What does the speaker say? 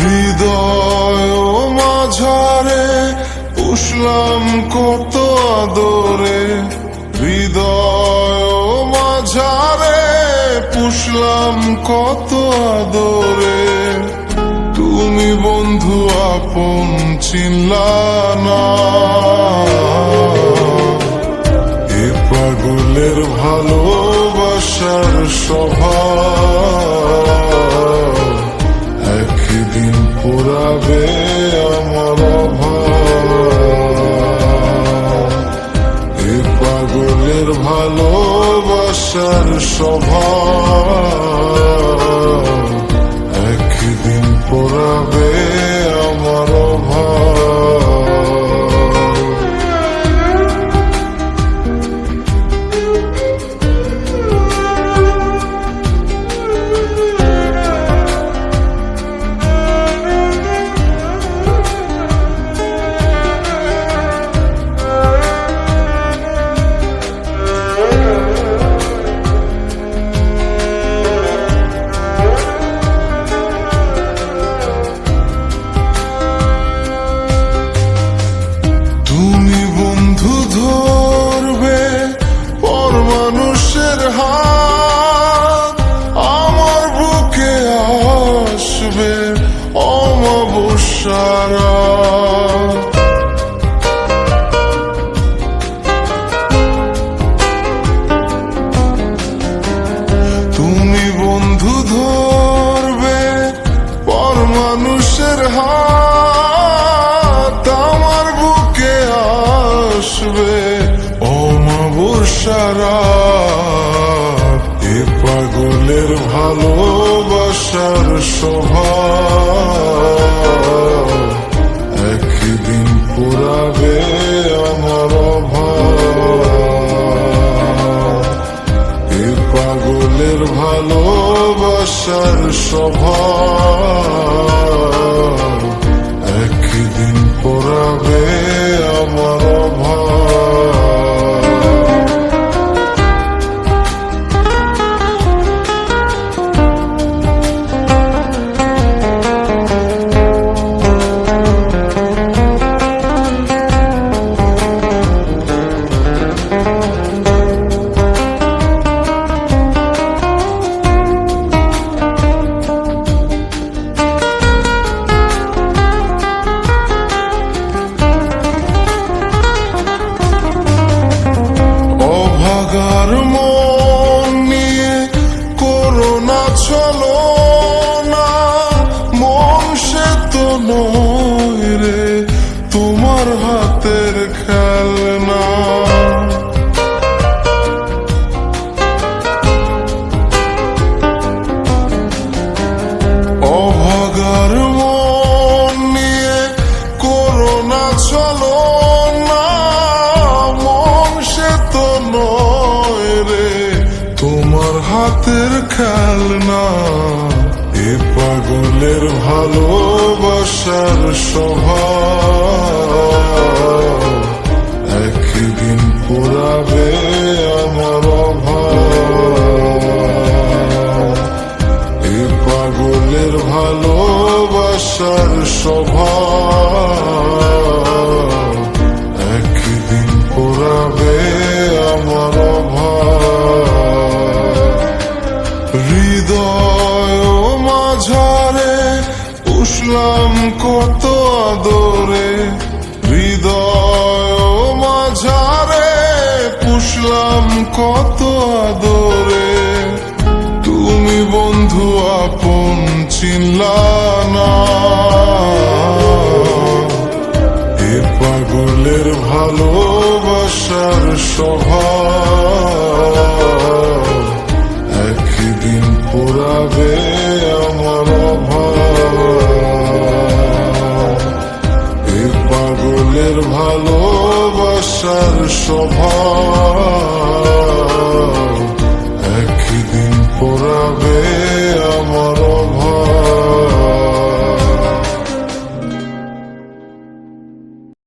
হৃদয় মাঝারে পুষলাম কত আদরে। হৃদয় মাঝারে পুষলাম কত আদরে। তুমি বন্ধু আপন চিনলা না। এ পাগলের ভালো ভালোবাসার সভা। একদিন পুরাবে আমার এ পাগলের ভালোবাসার স্বভাব অমাবস্যারা। তুমি বন্ধু ধরবে পর মানুষের হাত, আমার বুকে আসবে অমাবস্যারা। এ পাগলের ভালোবাসার স্বভাব ভালোবাসার স্বভাব। হাতের খেলনা এ পাগলের ভালোবাসার স্বভাব। একদিন পুরাবে আমার এ পাগলের ভালোবাসার স্বভাব। চিনলা না এ পাগলের ভালোবাসার